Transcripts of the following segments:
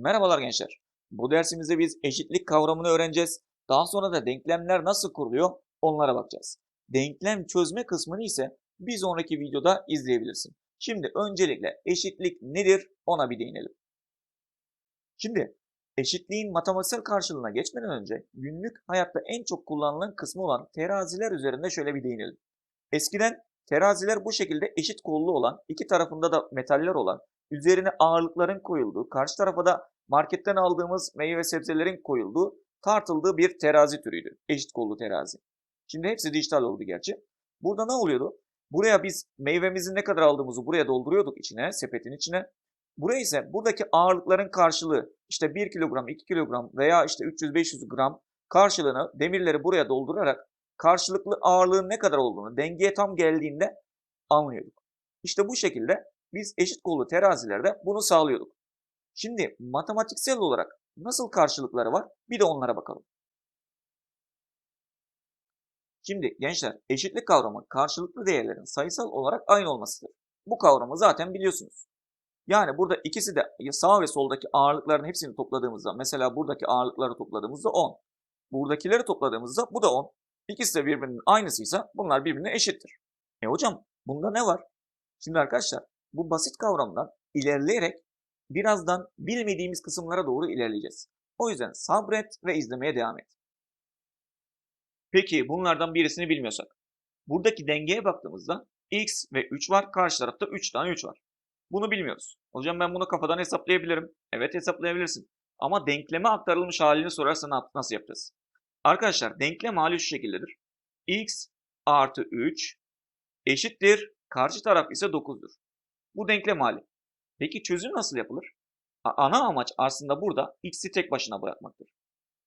Merhabalar gençler. Bu dersimizde biz eşitlik kavramını öğreneceğiz. Daha sonra da denklemler nasıl kuruluyor onlara bakacağız. Denklem çözme kısmını ise bir sonraki videoda izleyebilirsin. Şimdi öncelikle eşitlik nedir ona bir değinelim. Şimdi eşitliğin matematiksel karşılığına geçmeden önce günlük hayatta en çok kullanılan kısmı olan teraziler üzerinde şöyle bir değinelim. Eskiden teraziler bu şekilde eşit kollu olan, iki tarafında da metaller olan üzerine ağırlıkların koyulduğu, karşı tarafa da marketten aldığımız meyve ve sebzelerin koyulduğu, tartıldığı bir terazi türüydü. Eşit kollu terazi. Şimdi hepsi dijital oldu gerçi. Burada ne oluyordu? Buraya biz meyvemizin ne kadar aldığımızı buraya dolduruyorduk içine, sepetin içine. Buraya ise buradaki ağırlıkların karşılığı işte 1 kilogram, 2 kilogram veya işte 300-500 gram karşılığını demirleri buraya doldurarak karşılıklı ağırlığın ne kadar olduğunu dengeye tam geldiğinde anlıyorduk. İşte bu şekilde biz eşit kollu terazilerde bunu sağlıyorduk. Şimdi matematiksel olarak nasıl karşılıkları var bir de onlara bakalım. Şimdi gençler eşitlik kavramı karşılıklı değerlerin sayısal olarak aynı olmasıdır. Bu kavramı zaten biliyorsunuz. Yani burada ikisi de sağ ve soldaki ağırlıkların hepsini topladığımızda mesela buradaki ağırlıkları topladığımızda 10. Buradakileri topladığımızda bu da 10. İkisi de birbirinin aynısıysa bunlar birbirine eşittir. E hocam bunda ne var? Şimdi arkadaşlar bu basit kavramdan ilerleyerek birazdan bilmediğimiz kısımlara doğru ilerleyeceğiz. O yüzden sabret ve izlemeye devam et. Peki bunlardan birisini bilmiyorsak. Buradaki dengeye baktığımızda x ve 3 var. Karşı tarafta 3 tane 3 var. Bunu bilmiyoruz. Hocam ben bunu kafadan hesaplayabilirim. Evet hesaplayabilirsin. Ama denkleme aktarılmış halini sorarsan nasıl yapacağız? Arkadaşlar denklem hali şu şekildedir. x artı 3 eşittir. Karşı taraf ise 9'dur. Bu denklem hali. Peki çözüm nasıl yapılır? Ana amaç aslında burada x'i tek başına bırakmaktır.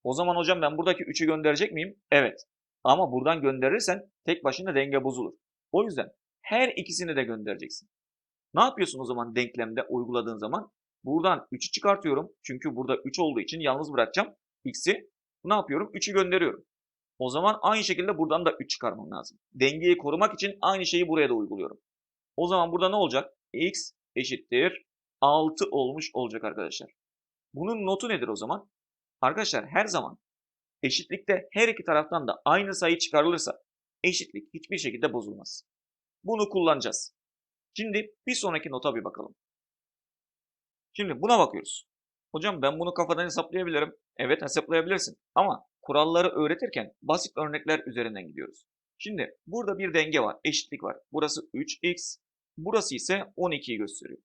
O zaman hocam ben buradaki 3'ü gönderecek miyim? Evet. Ama buradan gönderirsen tek başına denge bozulur. O yüzden her ikisini de göndereceksin. Ne yapıyorsun o zaman denklemde uyguladığın zaman? Buradan 3'ü çıkartıyorum. Çünkü burada 3 olduğu için yalnız bırakacağım. X'i ne yapıyorum? 3'ü gönderiyorum. O zaman aynı şekilde buradan da 3 çıkarmam lazım. Dengeyi korumak için aynı şeyi buraya da uyguluyorum. O zaman burada ne olacak? X eşittir 6 olmuş olacak arkadaşlar. Bunun notu nedir o zaman? Arkadaşlar her zaman eşitlikte her iki taraftan da aynı sayı çıkarılırsa eşitlik hiçbir şekilde bozulmaz. Bunu kullanacağız. Şimdi bir sonraki nota bir bakalım. Şimdi buna bakıyoruz. Hocam ben bunu kafadan hesaplayabilirim. Evet hesaplayabilirsin. Ama kuralları öğretirken basit örnekler üzerinden gidiyoruz. Şimdi burada bir denge var, eşitlik var. Burası 3x, burası ise 12'yi gösteriyor.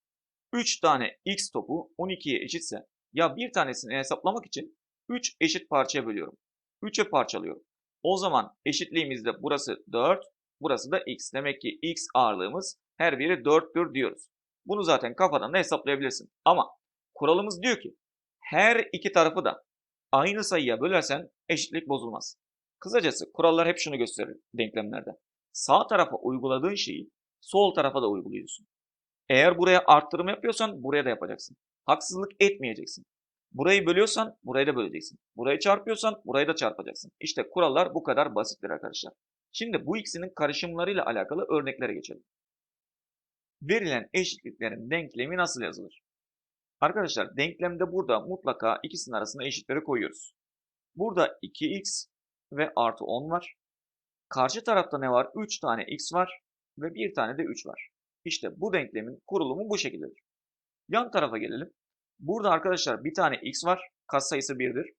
3 tane x topu 12'ye eşitse ya bir tanesini hesaplamak için 3 eşit parçaya bölüyorum. 3'e parçalıyorum. O zaman eşitliğimizde burası 4, burası da x. Demek ki x ağırlığımız her biri 4'tür diyoruz. Bunu zaten kafadan da hesaplayabilirsin. Ama kuralımız diyor ki her iki tarafı da aynı sayıya bölersen eşitlik bozulmaz. Kısacası kurallar hep şunu gösterir denklemlerde. Sağ tarafa uyguladığın şeyi sol tarafa da uyguluyorsun. Eğer buraya arttırma yapıyorsan buraya da yapacaksın. Haksızlık etmeyeceksin. Burayı bölüyorsan burayı da böleceksin. Burayı çarpıyorsan burayı da çarpacaksın. İşte kurallar bu kadar basittir arkadaşlar. Şimdi bu ikisinin karışımlarıyla alakalı örneklere geçelim. Verilen eşitliklerin denklemi nasıl yazılır? Arkadaşlar denklemde burada mutlaka ikisinin arasında eşitleri koyuyoruz. Burada 2x ve artı 10 var. Karşı tarafta ne var? 3 tane x var ve bir tane de 3 var. İşte bu denklemin kurulumu bu şekildedir. Yan tarafa gelelim. Burada arkadaşlar bir tane x var. Katsayısı 1'dir.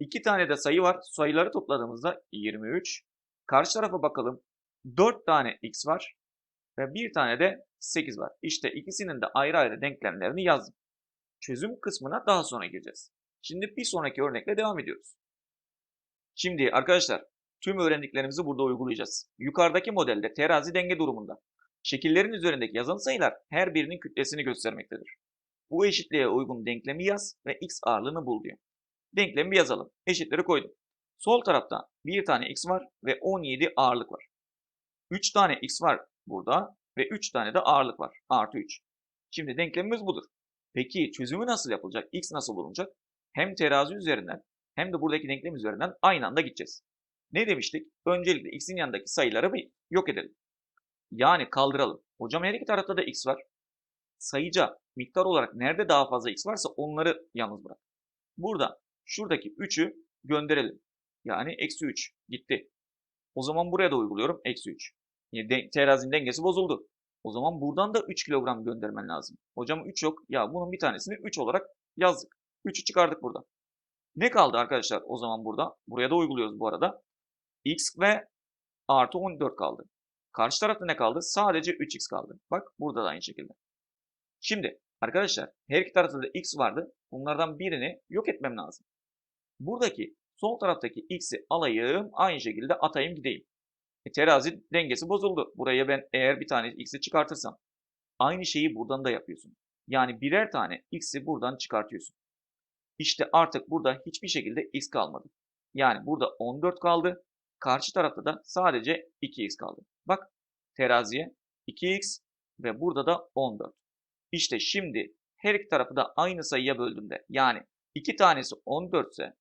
İki tane de sayı var. Sayıları topladığımızda 23. Karşı tarafa bakalım. 4 tane x var. Ve bir tane de 8 var. İşte ikisinin de ayrı ayrı denklemlerini yazdım. Çözüm kısmına daha sonra gireceğiz. Şimdi bir sonraki örnekle devam ediyoruz. Şimdi arkadaşlar tüm öğrendiklerimizi burada uygulayacağız. Yukarıdaki modelde terazi denge durumunda. Şekillerin üzerindeki yazılı sayılar her birinin kütlesini göstermektedir. Bu eşitliğe uygun denklemi yaz ve x ağırlığını bul diyor. Denklemi yazalım. Eşitleri koydum. Sol tarafta bir tane x var ve 17 ağırlık var. 3 tane x var burada ve 3 tane de ağırlık var. Artı 3. Şimdi denklemimiz budur. Peki çözümü nasıl yapılacak? X nasıl bulunacak? Hem terazi üzerinden hem de buradaki denklem üzerinden aynı anda gideceğiz. Ne demiştik? Öncelikle x'in yanındaki sayıları bir yok edelim. Yani kaldıralım. Hocam her iki tarafta da x var. sayıca miktar olarak nerede daha fazla x varsa onları yalnız bırak. Burada şuradaki 3'ü gönderelim. Yani eksi 3 gitti. O zaman buraya da uyguluyorum. Eksi 3. Yani de, terazinin dengesi bozuldu. O zaman buradan da 3 kilogram göndermen lazım. Hocam 3 yok. Ya bunun bir tanesini 3 olarak yazdık. 3'ü çıkardık burada. Ne kaldı arkadaşlar o zaman burada? Buraya da uyguluyoruz bu arada. X ve artı 14 kaldı. Karşı tarafta ne kaldı? Sadece 3x kaldı. Bak burada da aynı şekilde. Şimdi arkadaşlar her iki tarafta da x vardı. Bunlardan birini yok etmem lazım. Buradaki sol taraftaki x'i alayım aynı şekilde atayım gideyim. E, terazi dengesi bozuldu. Buraya ben eğer bir tane x'i çıkartırsam aynı şeyi buradan da yapıyorsun. Yani birer tane x'i buradan çıkartıyorsun. İşte artık burada hiçbir şekilde x kalmadı. Yani burada 14 kaldı. Karşı tarafta da sadece 2x kaldı. Bak teraziye 2x ve burada da 14. İşte şimdi her iki tarafı da aynı sayıya böldüğümde yani iki tanesi 14 ise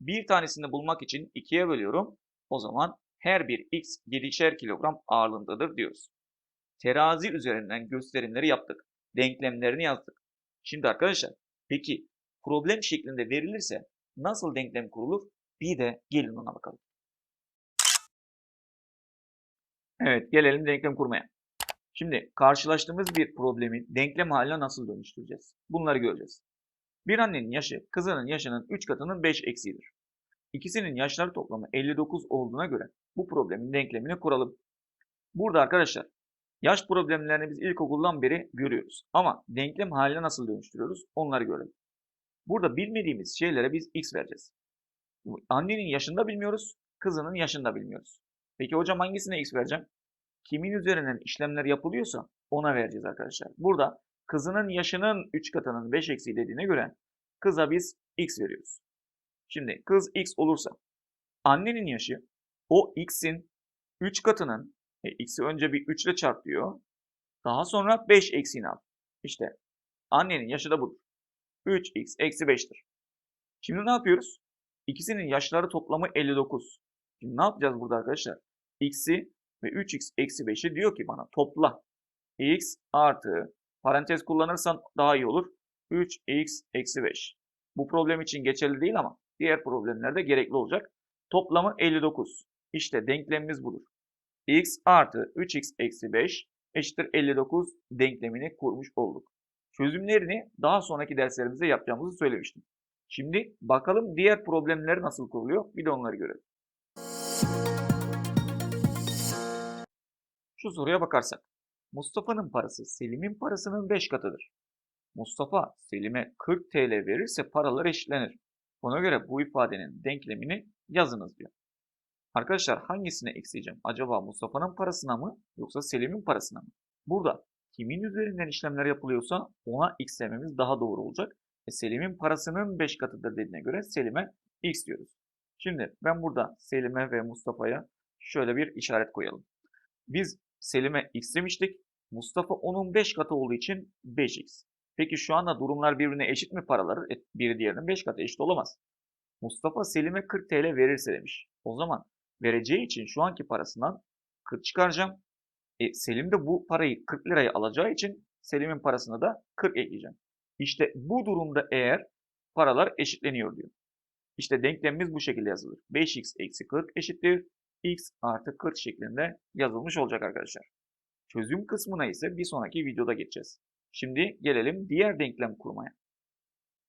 bir tanesini bulmak için 2'ye bölüyorum. O zaman her bir x 7'şer kilogram ağırlığındadır diyoruz. Terazi üzerinden gösterimleri yaptık. Denklemlerini yazdık. Şimdi arkadaşlar peki problem şeklinde verilirse nasıl denklem kurulur? Bir de gelin ona bakalım. Evet gelelim denklem kurmaya. Şimdi karşılaştığımız bir problemi denklem haline nasıl dönüştüreceğiz? Bunları göreceğiz. Bir annenin yaşı kızının yaşının 3 katının 5 eksiğidir. İkisinin yaşları toplamı 59 olduğuna göre bu problemin denklemini kuralım. Burada arkadaşlar yaş problemlerini biz ilkokuldan beri görüyoruz. Ama denklem haline nasıl dönüştürüyoruz onları görelim. Burada bilmediğimiz şeylere biz x vereceğiz. Annenin yaşını da bilmiyoruz, kızının yaşını da bilmiyoruz. Peki hocam hangisine x vereceğim? Kimin üzerinden işlemler yapılıyorsa ona vereceğiz arkadaşlar. Burada kızının yaşının 3 katının 5 eksiği dediğine göre kıza biz x veriyoruz. Şimdi kız x olursa annenin yaşı o x'in 3 katının e, x'i önce bir 3 ile çarp diyor. Daha sonra 5 eksiğini al. İşte annenin yaşı da budur. 3x eksi 5'tir. Şimdi ne yapıyoruz? İkisinin yaşları toplamı 59. Şimdi ne yapacağız burada arkadaşlar? X'i ve 3x eksi 5'i diyor ki bana topla. x artı parantez kullanırsan daha iyi olur. 3x eksi 5. Bu problem için geçerli değil ama diğer problemlerde gerekli olacak. Toplamı 59. İşte denklemimiz budur. x artı 3x eksi 5 eşittir 59 denklemini kurmuş olduk. Çözümlerini daha sonraki derslerimizde yapacağımızı söylemiştim. Şimdi bakalım diğer problemler nasıl kuruluyor bir de onları görelim. Şu soruya bakarsak. Mustafa'nın parası Selim'in parasının 5 katıdır. Mustafa Selim'e 40 TL verirse paralar eşitlenir. Buna göre bu ifadenin denklemini yazınız diyor. Arkadaşlar hangisine ekleyeceğim? Acaba Mustafa'nın parasına mı yoksa Selim'in parasına mı? Burada kimin üzerinden işlemler yapılıyorsa ona x dememiz daha doğru olacak. E Selim'in parasının 5 katıdır dediğine göre Selim'e x diyoruz. Şimdi ben burada Selim'e ve Mustafa'ya şöyle bir işaret koyalım. Biz Selim'e x demiştik. Mustafa onun 5 katı olduğu için 5x. Peki şu anda durumlar birbirine eşit mi paraları? E, biri diğerinin 5 katı eşit olamaz. Mustafa Selim'e 40 TL verirse demiş. O zaman vereceği için şu anki parasından 40 çıkaracağım. E, Selim de bu parayı 40 liraya alacağı için Selim'in parasına da 40 ekleyeceğim. İşte bu durumda eğer paralar eşitleniyor diyor. İşte denklemimiz bu şekilde yazılır. 5x eksi 40 eşittir. X artı 40 şeklinde yazılmış olacak arkadaşlar. Çözüm kısmına ise bir sonraki videoda geçeceğiz. Şimdi gelelim diğer denklem kurmaya.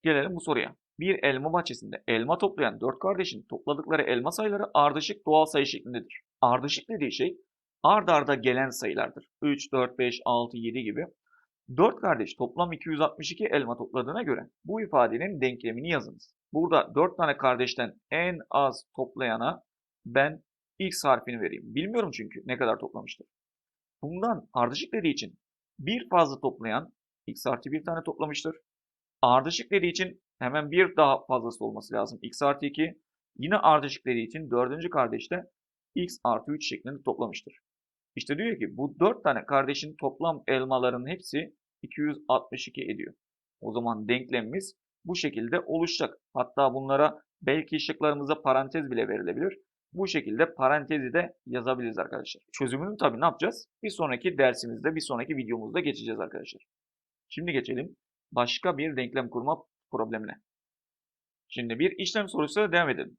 Gelelim bu soruya. Bir elma bahçesinde elma toplayan 4 kardeşin topladıkları elma sayıları ardışık doğal sayı şeklindedir. Ardışık dediği şey ard arda gelen sayılardır. 3, 4, 5, 6, 7 gibi. 4 kardeş toplam 262 elma topladığına göre bu ifadenin denklemini yazınız. Burada 4 tane kardeşten en az toplayana ben x harfini vereyim. Bilmiyorum çünkü ne kadar toplamıştır. Bundan ardışık dediği için bir fazla toplayan x artı bir tane toplamıştır. Ardışık dediği için hemen bir daha fazlası olması lazım. x artı 2. Yine ardışık dediği için dördüncü kardeşte x artı 3 şeklinde toplamıştır. İşte diyor ki bu 4 tane kardeşin toplam elmaların hepsi 262 ediyor. O zaman denklemimiz bu şekilde oluşacak. Hatta bunlara belki şıklarımıza parantez bile verilebilir. Bu şekilde parantezi de yazabiliriz arkadaşlar. Çözümünü tabii ne yapacağız? Bir sonraki dersimizde, bir sonraki videomuzda geçeceğiz arkadaşlar. Şimdi geçelim başka bir denklem kurma problemine. Şimdi bir işlem sorusuyla devam edelim.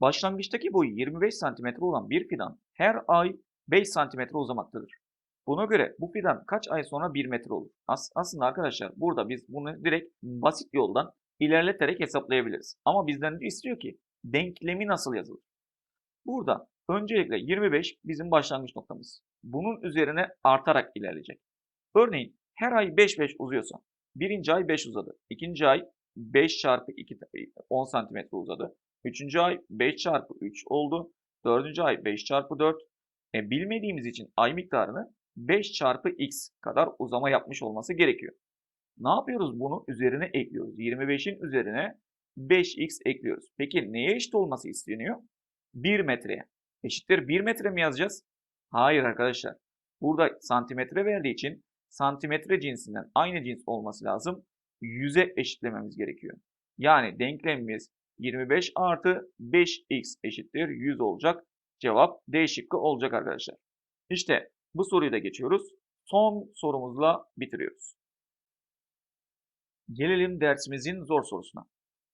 Başlangıçtaki boyu 25 cm olan bir fidan her ay 5 cm uzamaktadır. Buna göre bu fidan kaç ay sonra 1 metre olur? As aslında arkadaşlar burada biz bunu direkt basit yoldan ilerleterek hesaplayabiliriz. Ama bizden de istiyor ki denklemi nasıl yazılır? Burada öncelikle 25 bizim başlangıç noktamız. Bunun üzerine artarak ilerleyecek. Örneğin her ay 5 5 uzuyorsa birinci ay 5 uzadı. ikinci ay 5 çarpı 2 10 santimetre uzadı. Üçüncü ay 5 çarpı 3 oldu. Dördüncü ay 5 çarpı 4. E, bilmediğimiz için ay miktarını 5 çarpı x kadar uzama yapmış olması gerekiyor. Ne yapıyoruz? Bunu üzerine ekliyoruz. 25'in üzerine 5x ekliyoruz. Peki neye eşit olması isteniyor? 1 metreye. Eşittir 1 metre mi yazacağız? Hayır arkadaşlar. Burada santimetre verdiği için santimetre cinsinden aynı cins olması lazım. 100'e eşitlememiz gerekiyor. Yani denklemimiz 25 artı 5x eşittir 100 olacak. Cevap D şıkkı olacak arkadaşlar. İşte bu soruyu da geçiyoruz. Son sorumuzla bitiriyoruz. Gelelim dersimizin zor sorusuna.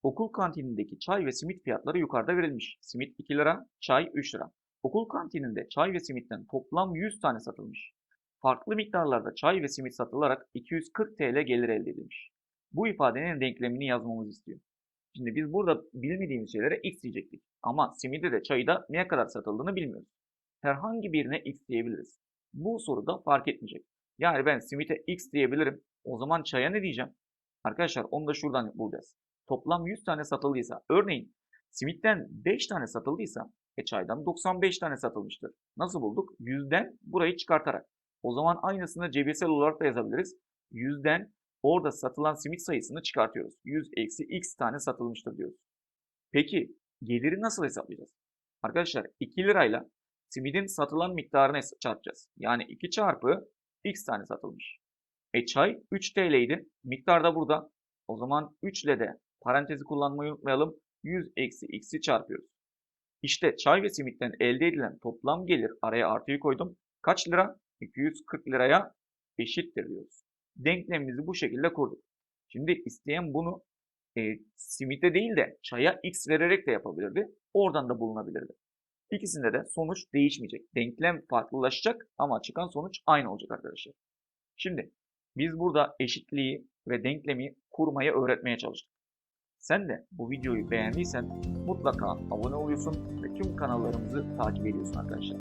Okul kantinindeki çay ve simit fiyatları yukarıda verilmiş. Simit 2 lira, çay 3 lira. Okul kantininde çay ve simitten toplam 100 tane satılmış. Farklı miktarlarda çay ve simit satılarak 240 TL gelir elde edilmiş. Bu ifadenin denklemini yazmamızı istiyor. Şimdi biz burada bilmediğimiz şeylere x diyecektik. Ama simide de çayı da neye kadar satıldığını bilmiyoruz. Herhangi birine x diyebiliriz. Bu soruda fark etmeyecek. Yani ben simite x diyebilirim. O zaman çaya ne diyeceğim? Arkadaşlar onu da şuradan bulacağız. Toplam 100 tane satıldıysa, örneğin simitten 5 tane satıldıysa, e çaydan 95 tane satılmıştır. Nasıl bulduk? 100'den burayı çıkartarak. O zaman aynısını cebirsel olarak da yazabiliriz. 100'den orada satılan simit sayısını çıkartıyoruz. 100 eksi x tane satılmıştır diyoruz. Peki geliri nasıl hesaplayacağız? Arkadaşlar 2 lirayla simidin satılan miktarını çarpacağız. Yani 2 çarpı x tane satılmış. E çay 3 TL idi. Miktar da burada. O zaman 3 ile de parantezi kullanmayı unutmayalım. 100 eksi x'i çarpıyoruz. İşte çay ve simitten elde edilen toplam gelir araya artıyı koydum. Kaç lira? 240 liraya eşittir diyoruz. Denklemimizi bu şekilde kurduk. Şimdi isteyen bunu e, simite değil de çaya x vererek de yapabilirdi. Oradan da bulunabilirdi. İkisinde de sonuç değişmeyecek. Denklem farklılaşacak ama çıkan sonuç aynı olacak arkadaşlar. Şimdi biz burada eşitliği ve denklemi kurmayı öğretmeye çalıştık. Sen de bu videoyu beğendiysen mutlaka abone oluyorsun ve tüm kanallarımızı takip ediyorsun arkadaşlar.